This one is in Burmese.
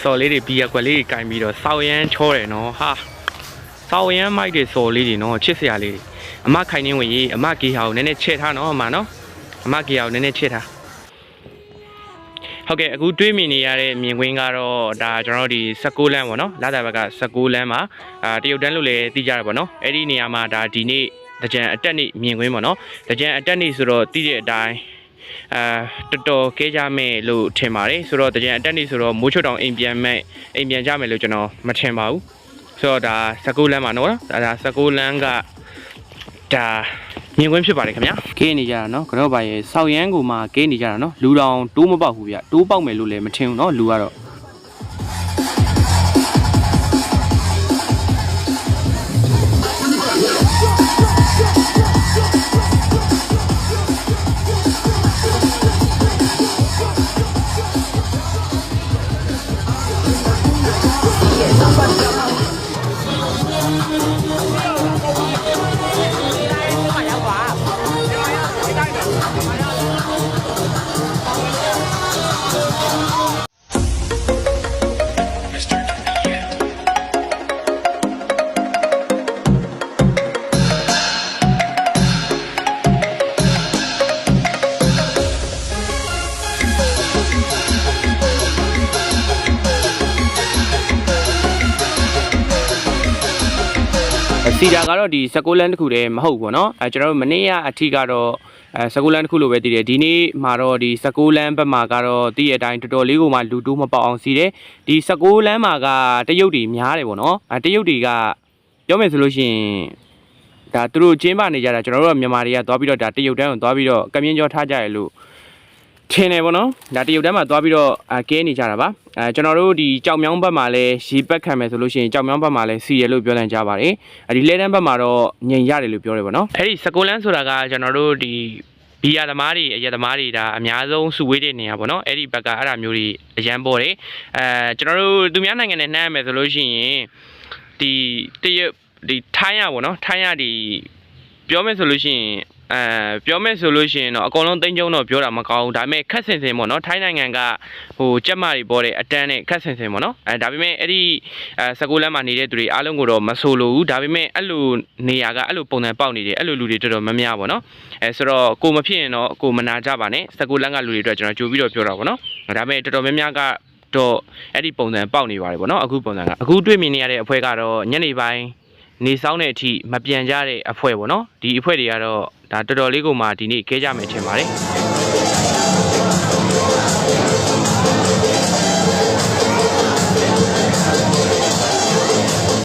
စော်လေးတွေဘီယာကွက်လေးတွေကင်ပြီးတော့စောက်ရမ်းချောတယ်နော်ဟာစောက်ရမ်းမိုက်တွေစော်လေးတွေနော်ချစ်စရာလေးတွေအမခိုင်နေဝင်ရေးအမဂေဟာကိုနည်းနည်းချဲ့ထားနော်အမနော်အမဂေဟာကိုနည်းနည်းချဲ့ထားဟုတ်ကဲ့အခုတွေးမြင်နေရတဲ့မြင်ကွင်းကတော့ဒါကျွန်တော်တို့ဒီ16လမ်းပေါ့နော်လာတာဘက်က16လမ်းမှာအာတရုတ်တန်းလို့လည်းသိကြရပါတော့အဲ့ဒီနေရာမှာဒါဒီနေ့တကြံအတက်နေ့မြင်ကွင်းပေါ့နော်တကြံအတက်နေ့ဆိုတော့သိတဲ့အတိုင်း အာတော်တော်ကဲကြမယ်လို့ထင်ပါတယ်ဆိုတော့တကြံအတက်နေဆိုတော့မိုးချွတ်တောင်အိမ်ပြန်မဲ့အိမ်ပြန်ကြမယ်လို့ကျွန်တော်မထင်ပါဘူးဆိုတော့ဒါ16လမ်းမှာနော်ဒါဒါ16လမ်းကဒါမြင်ကွင်းဖြစ်ပါတယ်ခင်ဗျာကဲနေကြတာနော်ကတော့ပါရဲ့ဆောက်ရမ်းကူမှာကဲနေကြတာနော်လူတောင်တိုးမပေါက်ဘူးဗျတိုးပေါက်မယ်လို့လည်းမထင်ဘူးနော်လူကတော့ Yeah, somebody စီတာကတော့ဒီ16လမ်းတစ်ခုတည်းမဟုတ်ဘူးပေါ့နော်အဲကျွန်တော်တို့မနေ့ကအထိကတော့အဲ16လမ်းတစ်ခုလိုပဲတည်တယ်ဒီနေ့မှာတော့ဒီ16လမ်းဘက်မှာကတော့တည်ရတဲ့အတိုင်းတော်တော်လေးကိုမှလူတိုးမပေါအောင်စီတယ်ဒီ16လမ်းမှာကတရုတ်တွေများတယ်ပေါ့နော်အဲတရုတ်တွေကပြောမယ်ဆိုလို့ရှိရင်ဒါသူတို့ကျင်းပနေကြတာကျွန်တော်တို့ကမြန်မာတွေကသွားပြီးတော့ဒါတရုတ်တန်းကိုသွားပြီးတော့ကမြင်းကြောထားကြရလို့ ထင်းတယ်ဗောနော်ဒါတရုတ်တန်းမှာသွားပြီးတော့အကဲနေကြတာပါအဲကျွန်တော်တို့ဒီကြောက်မြောင်းဘက်မှာလည်းရေပက်ခံမယ်ဆိုလို့ရှိရင်ကြောက်မြောင်းဘက်မှာလည်းစီရလို့ပြောလန်ကြပါတယ်အဲဒီလဲတန်းဘက်မှာတော့ငြိမ်ရတယ်လို့ပြောတယ်ဗောနော်အဲဒီစကိုလန်းဆိုတာကကျွန်တော်တို့ဒီဘီယာသမားတွေအရက်သမားတွေဒါအများဆုံးစုဝေးတဲ့နေရာပေါ့နော်အဲ့ဒီဘက်ကအဲ့ဒါမျိုးတွေအရန်ပေါ်တယ်အဲကျွန်တော်တို့သူများနိုင်ငံနဲ့နှမ်းရမယ်ဆိုလို့ရှိရင်ဒီတရုတ်ဒီထိုင်းရပေါ့နော်ထိုင်းရဒီပြောမယ်ဆိုလို့ရှိရင် အဲပြောမယ်ဆိုလို့ရှိရင်တော့အကုန်လုံးသိန်းကျုံတော့ပြောတာမကောင်းဘူးဒါပေမဲ့ခက်ဆင်ဆင်ပေါ့နော်ထိုင်းနိုင်ငံကဟိုကြက်မတွေပေါ်တဲ့အတန်းနဲ့ခက်ဆင်ဆင်ပေါ့နော်အဲဒါပေမဲ့အဲ့ဒီအဲစကူလမ်းမှာနေတဲ့သူတွေအားလုံးကိုတော့မဆိုလိုဘူးဒါပေမဲ့အဲ့လိုနေရာကအဲ့လိုပုံစံပေါက်နေတယ်အဲ့လိုလူတွေတော်တော်များများပေါ့နော်အဲဆိုတော့ကိုမဖြစ်ရင်တော့ကိုမနာကြပါနဲ့စကူလမ်းကလူတွေအတွက်ကျွန်တော်ကြိုပြီးတော့ပြောတာပေါ့နော်ဒါပေမဲ့တော်တော်များများကတော့အဲ့ဒီပုံစံပေါက်နေပါတယ်ပေါ့နော်အခုပုံစံကအခုတွေ့မြင်နေရတဲ့အဖွဲကတော့ညနေပိုင်းနေဆောင်တဲ့အထိမပြန်ကြတဲ့အဖွဲပေါ့နော်ဒီအဖွဲတွေကတော့ ဒါတော်တော်လေးကိုမှဒီနေ့ခဲကြမယ်ထင်ပါတယ်